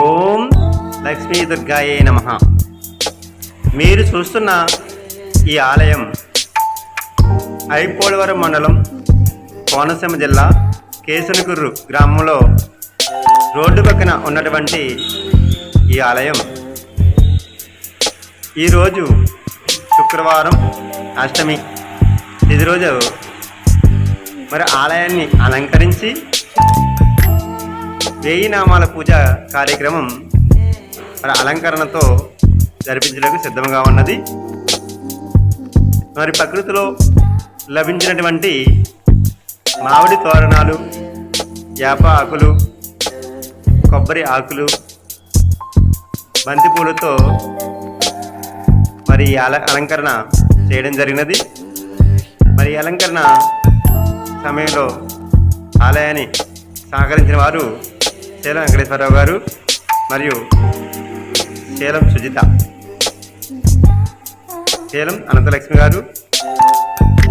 ఓం లక్ష్మీ దుర్గాయే నమ. మీరు చూస్తున్న ఈ ఆలయం ఐపోలవరం మండలం కోనసీమ జిల్లా కేసునకుర్రు గ్రామంలో రోడ్డు పక్కన ఉన్నటువంటి ఈ ఆలయం. ఈరోజు శుక్రవారం అష్టమి. ఇది రోజు మరి ఆలయాన్ని అలంకరించి వేయినామాల పూజ కార్యక్రమం మరి అలంకరణతో జరిపించడానికి సిద్ధంగా ఉన్నది. మరి ప్రకృతిలో లభించినటువంటి మామిడి తోరణాలు వేప ఆకులు కొబ్బరి ఆకులు బంతిపూలతో మరి ఈ అల అలంకరణ చేయడం జరిగినది. మరి అలంకరణ సమయంలో ఆలయాన్ని సహకరించిన వారు శీలం వెంకటేశ్వరరావు గారు మరియు శీలం సుజిత. శీలం అనంతలక్ష్మి గారు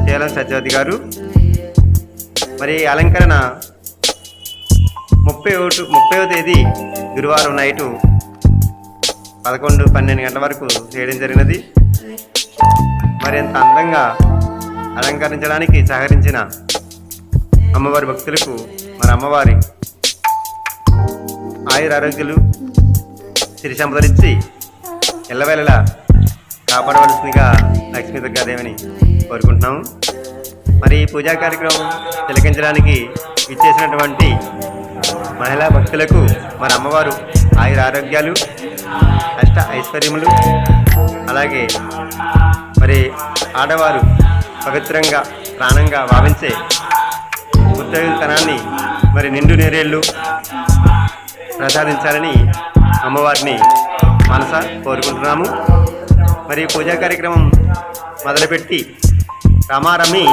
శీలం సత్యవతి గారు. మరి ఈ అలంకరణ ముప్పై ఒకటి ముప్పైవ తేదీ గురువారం నైటు పదకొండు పన్నెండు గంటల వరకు చేయడం జరిగినది. మరింత అందంగా అలంకరించడానికి సహకరించిన అమ్మవారి భక్తులకు మరి అమ్మవారి ఆయుర ఆరోగ్యాలు సిరి సంపదలిచ్చి ఎల్లవేళలా కాపాడవలసిందిగా లక్ష్మీ దుర్గాదేవిని కోరుకుంటున్నాము మరి ఈ పూజా కార్యక్రమం తిలకించడానికి ఇచ్చేసినటువంటి మహిళా భక్తులకు మరి అమ్మవారు ఆయుర ఆరోగ్యాలు అష్ట ఐశ్వర్యములు అలాగే మరి ఆడవారు పవిత్రంగా ప్రాణంగా భావించే ఉత్తయుతనాన్ని మరి నిండు నేరేళ్ళు ప్రసాదించాలని అమ్మవారిని మనస కోరుకుంటున్నాము. మరి పూజా కార్యక్రమం మొదలుపెట్టి రమారమి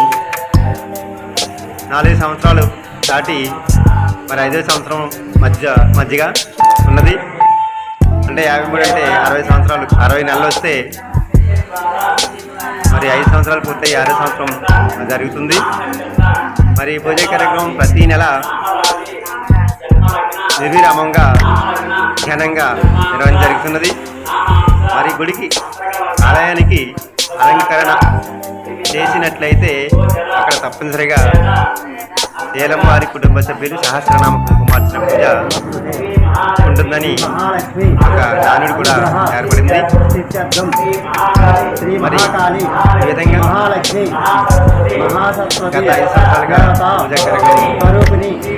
నాలుగు సంవత్సరాలు దాటి మరి ఐదో సంవత్సరం మధ్య మధ్యగా ఉన్నది. అంటే యాభై మూడు అంటే అరవై సంవత్సరాలు అరవై నెలలు వస్తే మరి ఐదు సంవత్సరాలు పూర్తయి ఆరో సంవత్సరం జరుగుతుంది. మరి పూజా కార్యక్రమం ప్రతి నెల నిర్విరామంగా ఘనంగా నిర్వహణ జరుగుతున్నది. మరి గుడికి ఆలయానికి అలంకరణ చేసినట్లయితే అక్కడ తప్పనిసరిగా ఏలం వారి కుటుంబ సభ్యులు సహస్రనామ కుంకుమార్చన పూజ ఉంటుందని ఒక నానుడు కూడా ఏర్పడింది. మరి ఈ విధంగా గత ఐదు సంవత్సరాలుగా పూజా కార్యక్రమం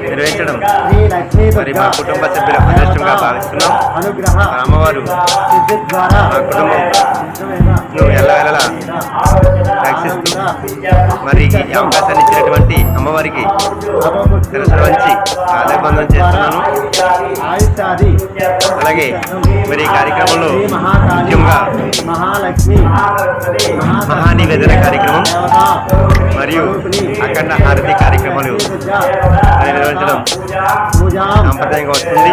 నిర్వహించడం మరి మా కుటుంబ సభ్యుల అదృష్టంగా భావిస్తున్నాం. అమ్మవారు మా కుటుంబం నువ్వు ఎల్లవేళలా రక్షిస్తూ మరి ఈ అవకాశాన్ని ఇచ్చినటువంటి అమ్మవారికి తెలుసు వంచి చేస్తున్నాను. అలాగే మరి ఈ కార్యక్రమంలో ముఖ్యంగా మహానివేదన కార్యక్రమం మరియు అఖండ హారతి కార్యక్రమాలు నిర్వహించడం సాంప్రదాయంగా వస్తుంది.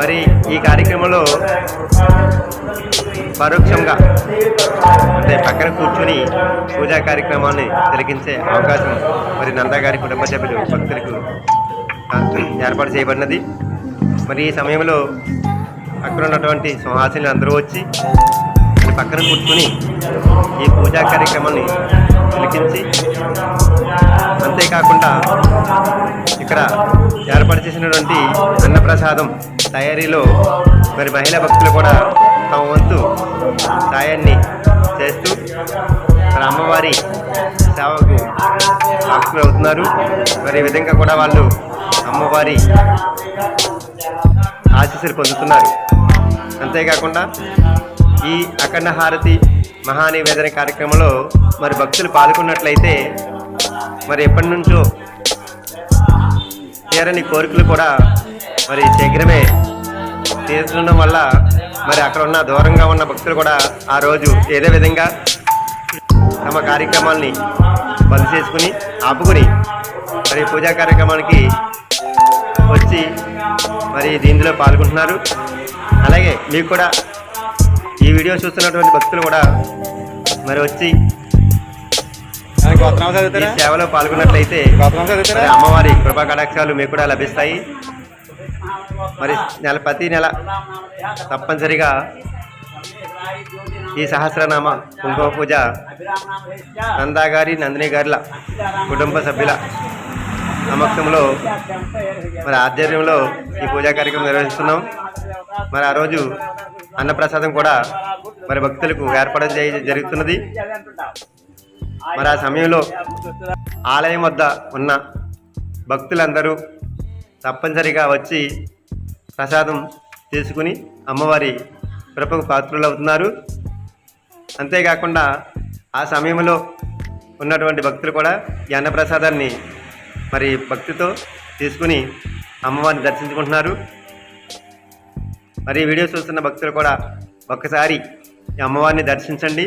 మరి ఈ కార్యక్రమంలో పరోక్షంగా అంటే పక్కన కూర్చుని పూజా కార్యక్రమాన్ని తిలకించే అవకాశం మరి నందా గారి కుటుంబ సభ్యులు భక్తులకు ఏర్పాటు చేయబడినది. మరి ఈ సమయంలో అక్కడ ఉన్నటువంటి సింహాసనులు అందరూ వచ్చి పక్కన కూర్చుని ఈ పూజా కార్యక్రమాన్ని తిలకించి అంతేకాకుండా ఇక్కడ ఏర్పాటు చేసినటువంటి అన్నప్రసాదం తయారీలో మరి మహిళా భక్తులు కూడా సాక్షులు అవుతున్నారు మరి ఈ విధంగా కూడా వాళ్ళు అమ్మవారి ఆశీస్సులు పొందుతున్నారు. అంతేకాకుండా ఈ అఖండ హారతి మహానివేదన కార్యక్రమంలో మరి భక్తులు పాల్గొన్నట్లయితే మరి ఎప్పటి నుంచో తీరని కోరికలు కూడా మరి శీఘ్రమే తీర్చడం వల్ల మరి అక్కడ ఉన్న దూరంగా ఉన్న భక్తులు కూడా ఆ రోజు ఏదే విధంగా తమ కార్యక్రమాల్ని బంద్ చేసుకుని ఆపుకుని మరి పూజా కార్యక్రమానికి వచ్చి మరి దీనిలో పాల్గొంటున్నారు. అలాగే మీకు కూడా ఈ వీడియో చూస్తున్నటువంటి భక్తులు కూడా మరి వచ్చి ఈ సేవలో పాల్గొన్నట్లయితే అమ్మవారి కృపా కటాక్షాలు మీకు కూడా లభిస్తాయి. మరి నెల ప్రతి నెల తప్పనిసరిగా ఈ సహస్రనామ కుంకుమ పూజ నందా గారి నందిని గారిల కుటుంబ సభ్యుల సమక్షంలో మరి ఆధ్వర్యంలో ఈ పూజా కార్యక్రమం నిర్వహిస్తున్నాం. మరి ఆ రోజు అన్నప్రసాదం కూడా మరి భక్తులకు ఏర్పాటు జరి- జరుగుతున్నది. మరి ఆ సమయంలో ఆలయం వద్ద ఉన్న భక్తులందరూ తప్పనిసరిగా వచ్చి ప్రసాదం తీసుకుని అమ్మవారి కృపకు పాత్రులు అవుతున్నారు అంతేకాకుండా ఆ సమయంలో ఉన్నటువంటి భక్తులు కూడా ఈ అన్నప్రసాదాన్ని మరి భక్తితో తీసుకుని అమ్మవారిని దర్శించుకుంటున్నారు. మరి వీడియో చూస్తున్న భక్తులు కూడా ఒక్కసారి ఈ అమ్మవారిని దర్శించండి.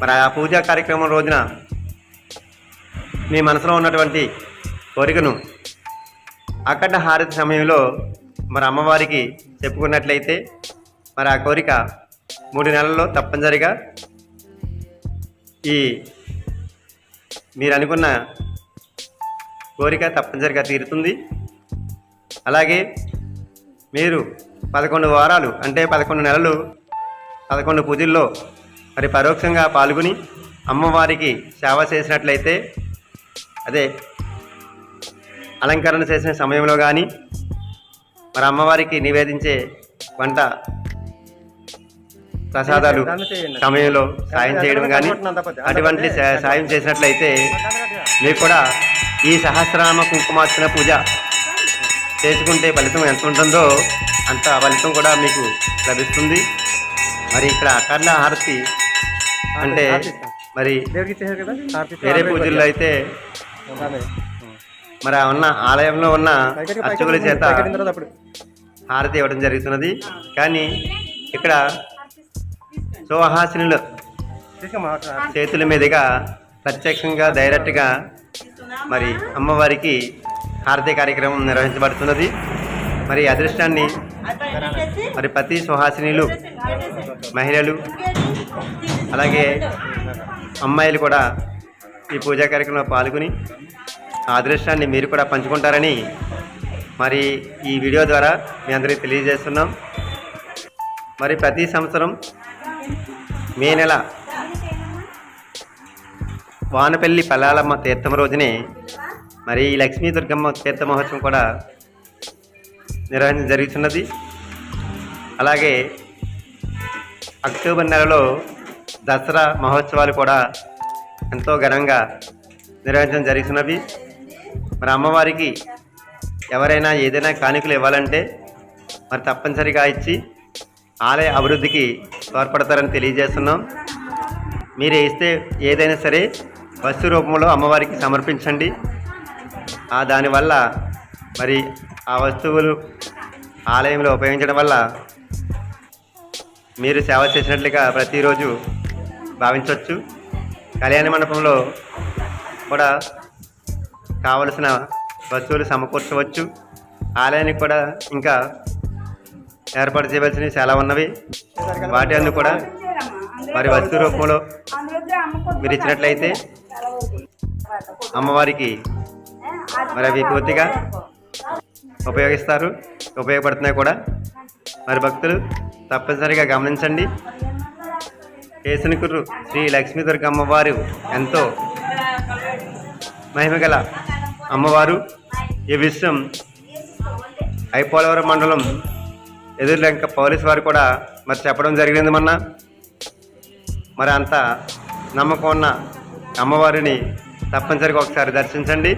మరి ఆ పూజా కార్యక్రమం రోజున మీ మనసులో ఉన్నటువంటి కోరికను అఖండ హారతి సమయంలో మరి అమ్మవారికి చెప్పుకున్నట్లయితే మరి ఆ కోరిక మూడు నెలల్లో తప్పనిసరిగా ఈ మీరు అనుకున్న కోరిక తప్పనిసరిగా తీరుతుంది. అలాగే మీరు పదకొండు వారాలు అంటే పదకొండు నెలలు పదకొండు పూజల్లో మరి పరోక్షంగా పాల్గొని అమ్మవారికి సేవ చేసినట్లయితే అదే అలంకరణ చేసిన సమయంలో కానీ మరి అమ్మవారికి నివేదించే వంట ప్రసాదాలు సమయంలో సాయం చేయడం కానీ అటువంటి సాయం చేసినట్లయితే మీకు కూడా ఈ సహస్రనామ కుంకుమార్చన పూజ చేసుకుంటే ఫలితం ఎంత ఉంటుందో అంత ఫలితం కూడా మీకు లభిస్తుంది. మరి ఇక్కడ అఖండ హారతి అంటే మరి వేరే పూజల్లో అయితే మరి ఉన్న ఆలయంలో ఉన్న అర్చకుల చేత హారతి ఇవ్వడం జరుగుతున్నది. కానీ ఇక్కడ సువహాసినుల. చేతుల మీదుగా ప్రత్యక్షంగా డైరెక్ట్గా మరి అమ్మవారికి హారతి కార్యక్రమం నిర్వహించబడుతున్నది. మరి అదృష్టాన్ని మరి ప్రతి సుహాసినులు మహిళలు అలాగే అమ్మాయిలు కూడా ఈ పూజా కార్యక్రమంలో పాల్గొని ఆ అదృష్టాన్ని మీరు కూడా పంచుకుంటారని మరి ఈ వీడియో ద్వారా మీ అందరికీ తెలియజేస్తున్నాం. మరి ప్రతి సంవత్సరం మే నెల వానపల్లి పల్లాలమ్మ తీర్థం రోజునే మరి లక్ష్మీ దుర్గమ్మ తీర్థ మహోత్సవం కూడా నిర్వహించడం జరుగుతున్నది. అలాగే అక్టోబర్ నెలలో దసరా మహోత్సవాలు కూడా ఎంతో ఘనంగా నిర్వహించడం జరుగుతున్నవి. మరి అమ్మవారికి ఎవరైనా ఏదైనా కానుకలు ఇవ్వాలంటే మరి తప్పనిసరిగా ఇచ్చి ఆలయ అభివృద్ధికి తోడ్పడతారని తెలియజేస్తున్నాం. మీరు ఇస్తే ఏదైనా సరే వస్తు రూపంలో అమ్మవారికి సమర్పించండి. ఆ దానివల్ల మరి ఆ వస్తువులు ఆలయంలో ఉపయోగించడం వల్ల మీరు సేవ చేసినట్లుగా ప్రతిరోజు భావించవచ్చు. కళ్యాణ మండపంలో కూడా కావలసిన వస్తువులు సమకూర్చవచ్చు. ఆలయానికి కూడా ఇంకా ఏర్పాటు చేయవలసినవి చాలా ఉన్నవి. వాటి అందు కూడా మరి వస్తు రూపంలో మీరు ఇచ్చినట్లయితే అమ్మవారికి మరి అవి పూర్తిగా ఉపయోగిస్తారు ఉపయోగపడుతున్నాయి కూడా. మరి భక్తులు తప్పనిసరిగా గమనించండి. కేసునికుర్రు శ్రీ లక్ష్మీ దుర్గ అమ్మవారు ఎంతో మహిమగల అమ్మవారు. ఈ విషయం ఐపోలవరం మండలం ఎదురులేక పోలీస్ వారు కూడా మరి చెప్పడం జరిగింది మొన్న. మరి అంత నమ్మకం ఉన్న అమ్మవారిని తప్పనిసరిగా ఒకసారి దర్శించండి.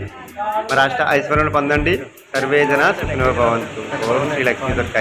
మరి అష్ట ఐశ్వర్యాలు పొందండి. సర్వేజన ఓం శ్రీ లక్ష్మీ దుర్గాయ